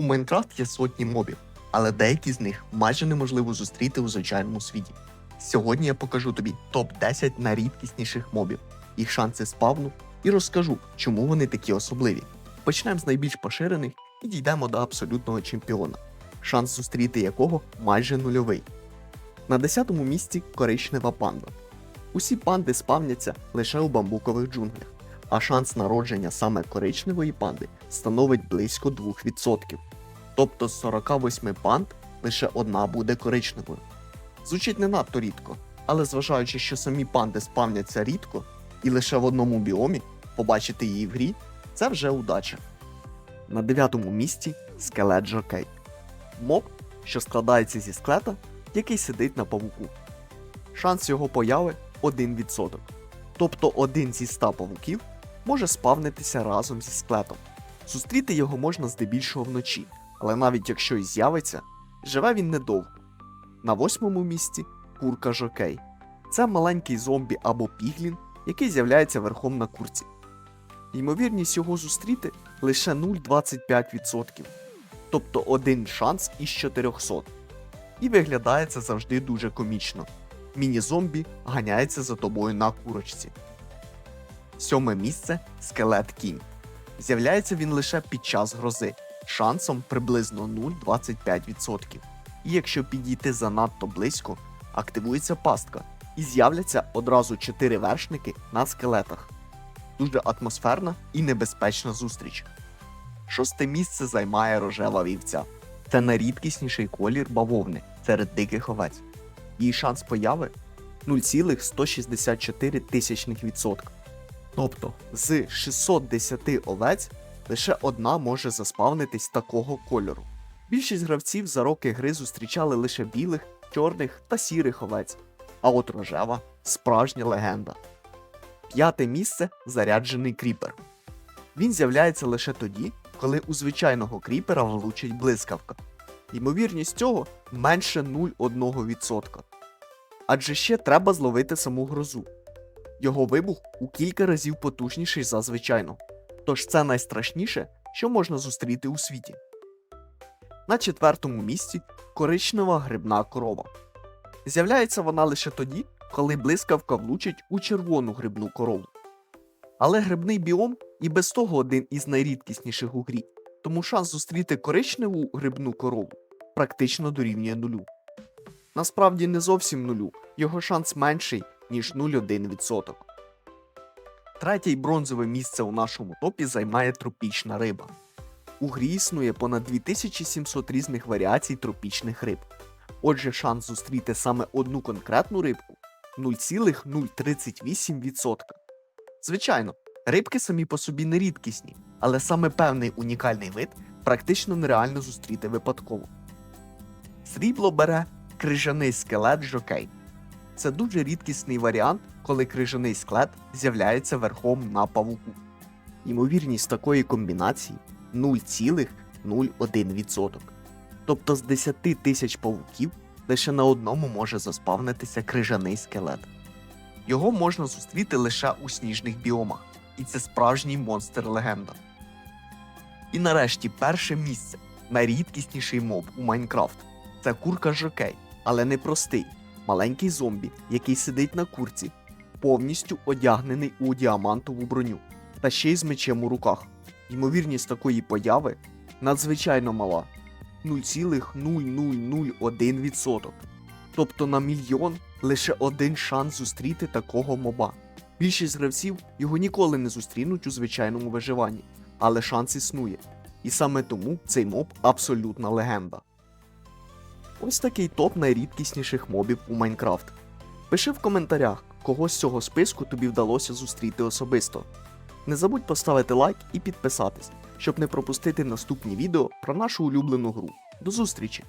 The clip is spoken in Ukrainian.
У Майнкрафт є сотні мобів, але деякі з них майже неможливо зустріти у звичайному світі. Сьогодні я покажу тобі топ-10 найрідкісніших мобів, їх шанси спавну і розкажу, чому вони такі особливі. Почнемо з найбільш поширених і дійдемо до абсолютного чемпіона, шанс зустріти якого майже нульовий. На 10-му місці коричнева панда. Усі панди спавняться лише у бамбукових джунглях, а шанс народження саме коричневої панди становить близько 2%. Тобто з 48 панд лише одна буде коричневою. Звучить не надто рідко, але зважаючи, що самі панди спавняться рідко і лише в одному біомі, побачити її в грі це вже удача. На 9-му місці скелет Жокей. Моб, що складається зі склета, який сидить на павуку. Шанс його появи 1%. Тобто один зі 100 павуків може спавнитися разом зі склетом. Зустріти його можна здебільшого вночі, але навіть якщо і з'явиться, живе він недовго. На восьмому місці курка Жокей. Це маленький зомбі або піглін, який з'являється верхом на курці. Ймовірність його зустріти лише 0,25%, тобто один шанс із 400. І виглядає це завжди дуже комічно. Міні-зомбі ганяється за тобою на курочці. Сьоме місце скелет кінь. З'являється він лише під час грози, шансом приблизно 0,25%. І якщо підійти занадто близько, активується пастка, і з'являться одразу 4 вершники на скелетах. Дуже атмосферна і небезпечна зустріч. Шосте місце займає рожева вівця. Це найрідкісніший колір бавовни серед диких овець. Її шанс появи 0,164 тисячних відсотка. Тобто з 610 овець лише одна може заспавнитись такого кольору. Більшість гравців за роки гри зустрічали лише білих, чорних та сірих овець, а от рожева справжня легенда. П'яте місце заряджений кріпер. Він з'являється лише тоді, коли у звичайного кріпера влучить блискавка. Ймовірність цього менше 0,1%. Адже ще треба зловити саму грозу. Його вибух у кілька разів потужніший за звичайного. Тож це найстрашніше, що можна зустріти у світі. На четвертому місці коричнева грибна корова. З'являється вона лише тоді, коли блискавка влучить у червону грибну корову. Але грибний біом і без того один із найрідкісніших у грі, тому шанс зустріти коричневу грибну корову практично дорівнює нулю. Насправді не зовсім нулю, його шанс менший, ніж 0,1%. Третє й бронзове місце у нашому топі займає тропічна риба. У грі існує понад 2700 різних варіацій тропічних риб. Отже, шанс зустріти саме одну конкретну рибку 0,038%. Звичайно, рибки самі по собі не рідкісні, але саме певний унікальний вид практично нереально зустріти випадково. Срібло бере крижаний скелет жокей. Це дуже рідкісний варіант, коли крижаний скелет з'являється верхом на павуку. Ймовірність такої комбінації 0,01%. Тобто з 10 тисяч павуків лише на одному може заспавнитися крижаний скелет. Його можна зустріти лише у сніжних біомах, і це справжній монстр легенда. І нарешті перше місце найрідкісніший моб у Майнкрафт. Це курка Жокей, але не простий, маленький зомбі, який сидить на курці, повністю одягнений у діамантову броню, та ще й з мечем у руках. Ймовірність такої появи надзвичайно мала 0,0001%. Тобто на мільйон лише один шанс зустріти такого моба. Більшість гравців його ніколи не зустрінуть у звичайному виживанні, але шанс існує. І саме тому цей моб абсолютна легенда. Ось такий топ найрідкісніших мобів у Майнкрафт. Пиши в коментарях, кого з цього списку тобі вдалося зустріти особисто. Не забудь поставити лайк і підписатись, щоб не пропустити наступні відео про нашу улюблену гру. До зустрічі!